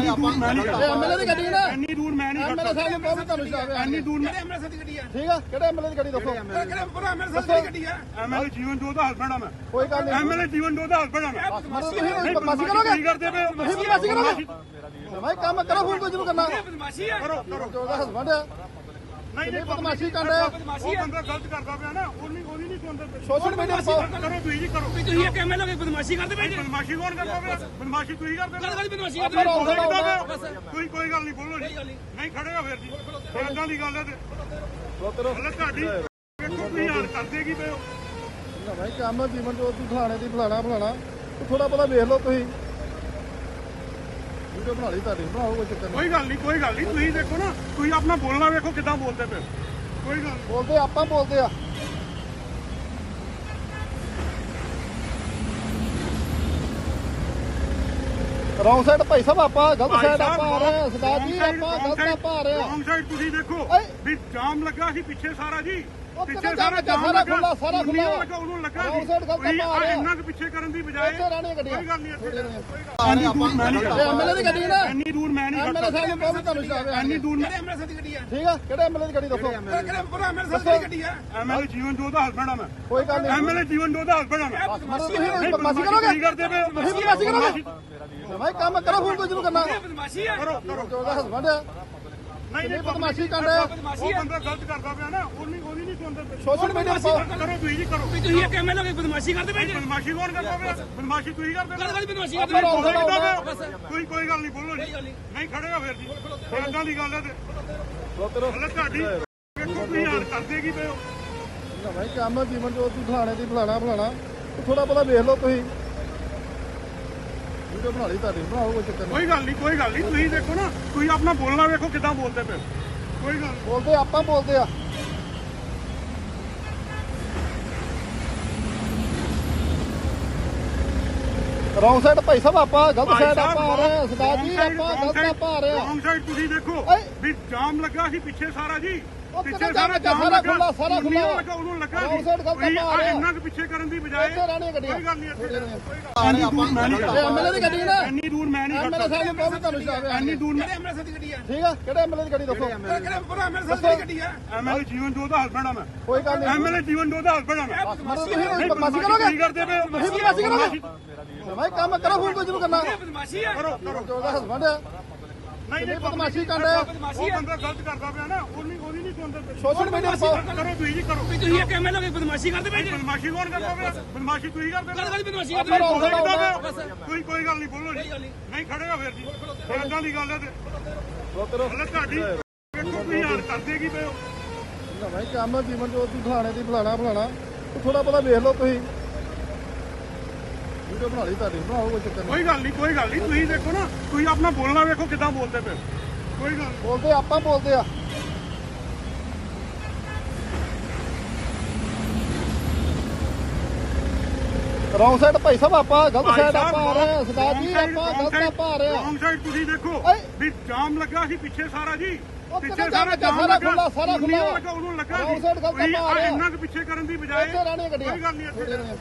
ਇੰਨੀ ਦੂਰ ਮੈਂ ਨਹੀਂ ਇਹ ਐਮਐਲਏ ਦੀ ਗੱਡੀ ਨਾ। ਇੰਨੀ ਦੂਰ ਮੈਂ ਨਹੀਂ ਐਮਐਲਏ ਸਾਹਿਬ ਨੂੰ ਬਹੁਤ ਤੁਹਾਨੂੰ ਸ਼ਰਾਬ ਹੈ ਇੰਨੀ ਦੂਰ ਠੀਕ ਆ? ਕਿਹੜੇ ਐਮਐਲਏ ਦੀ ਗੱਡੀ ਦੱਸੋ? ਐਮਐਲਏ ਜੀਵਨ ਜੋਤ ਦਾ ਹਸਬੰਡ ਆ ਮੈਂ। ਕੋਈ ਗੱਲ ਨਹੀਂ। ਐਮਐਲਏ ਜੀਵਨ ਜੋਤ ਦਾ ਹਸਬੰਡ ਆ ਮੈਂ। ਤੁਸੀਂ ਬਦਮਾਸ਼ੀ ਕਰੋਗੇ? ਕੀ ਕਰਦੇ ਪਏ ਹੋ? ਤੁਸੀਂ ਬਦਮਾਸ਼ੀ ਕਰੋਗੇ? ਭਾਈ ਕੰਮ ਕਰੋ ਹੁਣ ਕੋਈ ਜਿਹਨੂੰ ਕਰਨਾ। ਕਰੋ ਕਰੋ। ਜੋ ਉਹਦਾ ਹਸਬੰਡ ਆ। ਨਹੀਂ ਨਹੀਂ ਬਦਮਾਸ਼ੀ ਕਰ ਰਿਹਾ? ਉਹ ਬੰਦਾ ਗਲਤ ਕਰਦਾ ਪਿਆ ਨਾ ਉਹ ਨਹੀਂ ਉਹਦੀ ਨਹੀਂ ਸੁਣਦੇ ਪਏ। ਸੋਸ਼ਲ ਮੀਡੀਆ ਪਾਓ ਕਰੋ ਤੁਸੀਂ ਜੀ ਕਰੋ। ਤੁਸੀਂ ਇਹ ਕਿਵੇਂ ਲੋਗੇ ਬਦਮਾਸ਼ੀ ਕਰਦੇ ਪਏ ਜੀ। ਬਦਮਾਸ਼ੀ ਕੌਣ ਕਰਦਾ ਪਿਆ? ਬਦਮਾਸ਼ੀ ਤੁਸੀਂ ਕਰਦੇ ਪਏ। ਕਾਹਦੀ ਬਦਮਾਸ਼ੀ ਆਪਾਂ ਕਰਦੇ ਰੌਂਗ ਤੁਸੀਂ ਸਾਈਡ ਕਿੱਦਾਂ ਆਉਂਦਾ ਪਏ ਹੋ? ਕੋਈ ਕੋਈ ਗੱਲ ਨਹੀਂ ਬੋਲੋ ਜੀ। ਨਹੀਂ। ਖੜੇ ਹੋ ਫਿਰ ਜੀ। ਇਦਾਂ ਦੀ ਗੱਲ ਹੈ ਤੇ। ਰੋਤਰੋ ਹਲੇ ਤੁਹਾਡੀ ਵੇਖੋ ਤੁਸੀਂ ਹਾਲ ਕਰਦੇ ਕੀ ਪਏ ਹੋ? ਭਾਈ ਕੰਮ ਜੀਵਨ ਜੋਤ ਦੀ ਫਲਾਣੇ ਦੀ ਫਲਾਣਾ ਫਲਾਣਾ। ਥੋੜਾ ਬਹੁਤਾ ਵੇਖ ਲਓ ਤੁਸੀਂ। ਵੀਡੀਓ ਬਣਾ ਲਈ ਤੁਹਾਡੀ ਬਣਾਓ ਕੋਈ ਚੱਕਰ ਨਹੀਂ। ਕੋਈ ਗੱਲ ਨਹੀਂ ਕੋਈ ਗੱਲ ਨਹੀਂ ਤੁਸੀਂ ਦੇਖੋ ਨਾ ਤੁਸੀਂ ਆਪਣਾ ਬੋਲਣਾ ਵੇਖੋ ਕਿੱਦਾਂ ਬੋਲਦੇ ਪਏ। ਕੋਈ ਗੱਲ ਨਹੀਂ। ਬੋਲਦੇ ਆਪਾਂ ਬੋਲਦੇ ਆ। ਰੌਂਗ ਸਾਈਡ ਭਾਈ ਸਾਹਿਬ ਆਪਾਂ ਗਲਤ ਸਾਈਡ ਆਪਾਂ ਆ ਰਹੇ ਹਾਂ ਸਰਦਾਰ ਜੀ ਆਪਾਂ ਗਲਤ ਆਪਾਂ ਆ ਰਹੇ। ਹਾਂ ਰੌਂਗ ਸਾਈਡ ਤੁਸੀਂ ਦੇਖੋ ਓਏ। ਵੀ ਜਾਮ ਲੱਗਾ ਸੀ ਪਿੱਛੇ ਸਾਰਾ ਜੀ। ਉਹ ਪਿੱਛੇ ਕਿੱਥੇ ਸਾਰਾ ਜਾਮ ਜਾਮ ਲੱਗਾ? ਲੱਗਾ ਸਾਰਾ ਖੁੱਲ੍ਹਾ, ਸਾਰਾ ਉਹਨੂੰ ਖੁੱਲ੍ਹਾ। ਲੱਗਾ ਉਹਨੂੰ ਲੱਗਾ Wrong ਸੀ side ਗਲਤ ਤੁਸੀਂ ਆਪਾਂ ਆ ਰਹੇ। ਹਾਂ। ਇੰਨਾ ਕੁ ਪਿੱਛੇ ਕਰਨ ਦੀ ਬਜਾਏ ਇੱਥੇ ਰਹਿਣੀਆਂ ਗੱਡੀਆਂ। ਕੋਈ ਗੱਲ ਨਹੀਂ ਇੱਥੇ ਰਹਿਣੀਆਂ। ਇੰਨੀ ਦੂਰ ਮੈਂ ਨਹੀਂ ਇਹ ਐਮਐਲਏ ਦੀ ਗੱਡੀ ਨਾ। ਇੰਨੀ ਦੂਰ ਮੈਂ ਨਹੀਂ ਐਮਐਲਏ ਸਾਹਿਬ ਨੂੰ ਬਹੁਤ ਤੁਹਾਨੂੰ ਸ਼ਰਾਬ ਹੈ ਇੰਨੀ ਦੂਰ ਠੀਕ ਆ? ਕਿਹੜੇ ਐਮਐਲਏ ਦੀ ਗੱਡੀ ਦੱਸੋ? ਐਮਐਲਏ ਜੀਵਨ ਜੋਤ ਦਾ ਹਸਬੰਡ ਆ ਮੈਂ। ਕੋਈ ਗੱਲ ਨਹੀਂ। ਐਮਐਲਏ ਜੀਵਨ ਜੋਤ ਦਾ ਹਸਬੰਡ ਆ ਮੈਂ। ਬਦਮਾਸ਼ੀ ਕਰੋਗੇ? ਕੀ ਕਰਦੇ ਪਏ ਹੋ? ਤੁਸੀਂ ਬਦਮਾਸ਼ੀ ਕਰੋਗੇ? ਭਾਈ ਕੰਮ ਕਰੋ ਹੁਣ ਕੋਈ ਜਿਹਨੂੰ ਕਰਨਾ। ਬਦਮਾਸ਼ੀ ਆ। ਕਰੋ ਕਰੋ। ਜੋ ਉਹਦਾ ਹਸਬੰਡ ਆ ਨਹੀਂ ਨਹੀਂ ਬਦਮਾਸ਼ੀ ਕਰ ਰਿਹਾ ਉਹ ਬੰਦਾ ਗਲਤ ਕਰਦਾ ਪਿਆ ਨਾ ਉਹ ਨਹੀਂ ਉਹਦੀ ਨਹੀਂ ਸੁਣਦੇ ਪਏ। ਸੋਸ਼ਲ ਮੀਡੀਆ ਕਰੋ ਤੁਸੀਂ ਜੀ ਕਰੋ। ਤੁਸੀਂ ਇਹ ਕਿਵੇਂ ਲੋਗੇ ਬਦਮਾਸ਼ੀ ਕਰਦੇ ਪਏ ਬਦਮਾਸ਼ੀ ਕੌਣ ਕਰਦਾ ਪਿਆ? ਬਦਮਾਸ਼ੀ ਤੁਸੀਂ ਕਰਦੇ ਪਏ। ਹੋ। ਕਾਹਦੀ ਬਦਮਾਸ਼ੀ ਆਪਾਂ ਕਰਦੇ ਰੌਂਗ ਸਾਈਡ ਆਉਂਦਾ ਕੋਈ ਕੋਈ ਗੱਲ ਨਹੀਂ ਬੋਲੋ ਜੀ। ਨਹੀਂ। ਖੜੇ ਹੋ ਫਿਰ ਜੀ। ਇਦਾਂ ਦੀ ਗੱਲ ਹੈ ਤੇ। ਰੋਤਰੋ ਹਲੇ ਤੁਹਾਡੀ ਵੇਖੋ ਤੁਸੀਂ ਹਾਲ ਕਰਦੇ ਕੀ ਪਏ ਹੋ। ਭਾਈ ਕੰਮ ਜੀਵਨ ਜੋਤ ਦੀ ਫਲਾਣੇ ਦੀ ਫਲਾਣਾ ਫਲਾਣਾ। ਥੋੜਾ ਬਹੁਤਾ ਵੇਖ ਲਓ ਤੁਸੀਂ। ਵੀਡੀਓ ਬਣਾ ਲਈ ਤੁਹਾਡੀ ਬਣਾਓ ਕੋਈ ਚੱਕਰ ਨਹੀਂ। ਕੋਈ ਗੱਲ ਨਹੀਂ ਕੋਈ ਗੱਲ ਨਹੀਂ। ਤੁਸੀਂ ਦੇਖੋ ਨਾ ਤੁਸੀਂ ਆਪਣਾ ਬੋਲਣਾ ਵੇਖੋ ਕਿੱਦਾਂ ਬੋਲਦੇ ਪਏ। ਹੋ। ਕੋਈ ਗੱਲ ਨਹੀਂ। ਬੋਲਦੇ ਆਪਾਂ ਬੋਲਦੇ ਆ। ਰੌਂਗ ਸਾਈਡ ਭਾਈ ਸਾਹਿਬ ਆਪਾਂ ਗਲਤ ਸਾਈਡ ਆਪਾਂ ਆ ਰਹੇ ਹਾਂ ਸਰਦਾਰ ਜੀ ਆਪਾਂ ਗਲਤ ਆਪਾਂ ਆ ਰਹੇ ਹਾਂ ਰੌਂਗ ਸਾਈਡ ਤੁਸੀਂ ਦੇਖੋ। ਵੀ ਜਾਮ ਲੱਗਾ ਸੀ ਪਿੱਛੇ ਸਾਰਾ ਜੀ ਪਿੱਛੇ ਸਾਰਾ ਜਾਮ ਲੱਗਾ? ਸਾਰਾ ਖੁੱਲ੍ਹਾ। ਲੱਗਾ ਉਹਨੂੰ ਲੱਗਾ Wrong ਸੀ side ਗਲਤ ਆਪਾਂ ਆ ਰਹੇ ਹਾਂ। ਇੰਨਾ ਕੁ ਪਿੱਛੇ ਕਰਨ ਦੀ ਬਜਾਏ ਇੱਥੇ ਰਹਿਣੀਆਂ ਗੱਡੀਆਂ ਕੋਈ ਗੱਲ ਨਹੀਂ ਇੱਥੇ। ਇੰਨੀ ਦੂਰ ਮੈਂ ਨਹੀਂ ਇਹ ਐਮਐਲਏ ਦੀ ਗੱਡੀ ਨਾ ਇੰਨੀ ਦੂਰ ਮੈਂ ਨਹੀਂ ਐਮਐਲਏ ਸਾਹਿਬ ਨੂੰ ਬਹੁਤ ਤੁਹਾਨੂੰ ਹੈ ਇੰਨੀ ਦੂਰ ਠੀਕ ਆ ਕਿਹੜੇ ਐਮਐਲਏ ਦੀ ਗੱਡੀ ਦੱਸੋ ਐਮਐਲਏ ਜੀਵਨ ਜੋਤ ਦਾ ਹਸਬੰਡ ਆ ਮੈਂ ਕੋਈ ਗੱਲ ਨਹੀਂ ਐਮਐਲਏ ਜੀਵਨ ਜੋਤ ਦਾ ਹਸਬੰਡ ਆ ਮੈਂ ਬਦਮਾਸ਼ੀ ਕਰੋਗੇ ਕਰਦੇ ਬਦਮਾਸ਼ੀ ਕਰੋਗੇ ਭਾਈ ਕੰਮ ਕਰੋ ਹੁਣ ਕੋਈ ਜਿਹਨੂੰ ਕਰਨਾ। ਬਦਮਾਸ਼ੀ ਆ। ਕਰੋ ਕਰੋ। ਜੋ ਉਹਦਾ ਹਸਬੰਡ ਆ। ਨਹੀਂ ਨਹੀਂ ਬਦਮਾਸ਼ੀ ਕਰ ਰਿਹਾ ਉਹ ਬੰਦਾ ਗਲਤ ਕਰਦਾ ਪਿਆ ਨਾ ਉਹ ਨਹੀਂ ਉਹਦੀ ਨਹੀਂ ਸੁਣਦੇ। ਸੋਸ਼ਲ ਮੀਡੀਆ ਕਰੋ ਤੁਸੀਂ ਜੀ ਕਰੋ। ਤੁਸੀਂ ਇਹ ਕਿਵੇਂ ਲੋਗੇ ਬਦਮਾਸ਼ੀ ਕਰਦੇ ਪਏ ਜੀ। ਬਦਮਾਸ਼ੀ ਕੌਣ ਕਰਦਾ ਪਿਆ? ਬਦਮਾਸ਼ੀ ਤੁਸੀਂ ਕਰਦੇ ਪਏ ਹੋ। ਕਾਹਦੀ ਬਦਮਾਸ਼ੀ ਕਰਦੇ ਕੋਈ ਕੋਈ ਗੱਲ ਨਹੀਂ ਬੋਲੋ ਜੀ। ਨਹੀਂ। ਖੜੇ ਹੋ ਫਿਰ ਜੀ। ਇਦਾਂ ਦੀ ਗੱਲ ਹੈ ਤੇ। ਹਲੇ ਤੁਹਾਡੀ ਵੇਖੋ ਤੁਸੀਂ ਹਾਲ ਕਰਦੇ ਕੀ ਪਏ ਹੋ। ਭਾਈ ਕੰਮ ਜੀਵਨ ਜੋਤ ਦੀ ਫਲਾਣੇ ਦੀ ਫਲਾਣਾ ਫਲਾਣਾ ਥੋੜਾ ਬਹੁਤਾ ਵੇਖ ਲਓ ਤੁਸੀਂ। ਵੀਡੀਓ ਬਣਾ ਲਈ ਤੁਹਾਡੀ ਬਣਾਓ ਕੋਈ ਚੱਕਰ ਨਹੀਂ ਕੋਈ ਗੱਲ ਨਹੀਂ ਕੋਈ ਗੱਲ ਨਹੀਂ ਤੁਸੀਂ ਦੇਖੋ ਨਾ ਤੁਸੀਂ ਆਪਣਾ ਬੋਲਣਾ ਵੇਖੋ ਕਿੱਦਾਂ ਬੋਲਦੇ ਪਏ ਹੋ। ਕੋਈ ਗੱਲ ਨਹੀਂ ਬੋਲਦੇ ਆਪਾਂ ਬੋਲਦੇ ਆ ਰੌਂਗ ਸਾਈਡ ਭਾਈ ਸਾਹਿਬ ਆਪਾਂ ਗਲਤ ਸਾਈਡ ਆਪਾਂ ਆ ਰਹੇ ਹਾਂ ਸਰਦਾਰ ਜੀ ਆਪਾਂ ਗਲਤ ਆਪਾਂ ਆ ਰਹੇ ਹਾਂ ਰੌਂਗ ਸਾਈਡ ਤੁਸੀਂ ਦੇਖੋ ਓਏ। ਵੀ ਜਾਮ ਲੱਗਾ ਸੀ ਪਿੱਛੇ ਸਾਰਾ ਜੀ ਉਹ ਸਾਰਾ ਜਾਮ ਲੱਗਾ? ਸਾਰਾ ਖੁੱਲ੍ਹਾ, ਸਾਰਾ ਖੁੱਲ੍ਹਾ। ਉਹਨੂੰ ਲੱਗਾ Wrong ਸੀ side ਗਲਤ ਆਪਾਂ ਆ ਰਹੇ ਹਾਂ। ਇੰਨਾ ਕੁ ਪਿੱਛੇ ਕਰਨ ਦੀ ਬਜਾਏ ਇੱਥੇ ਰਹਿਣੀਆਂ ਗੱਡੀਆਂ ਕੋਈ ਗੱਲ ਨਹੀਂ ਇੱਥੇ ਇੱਥੇ ਰਹਿਣੀਆਂ।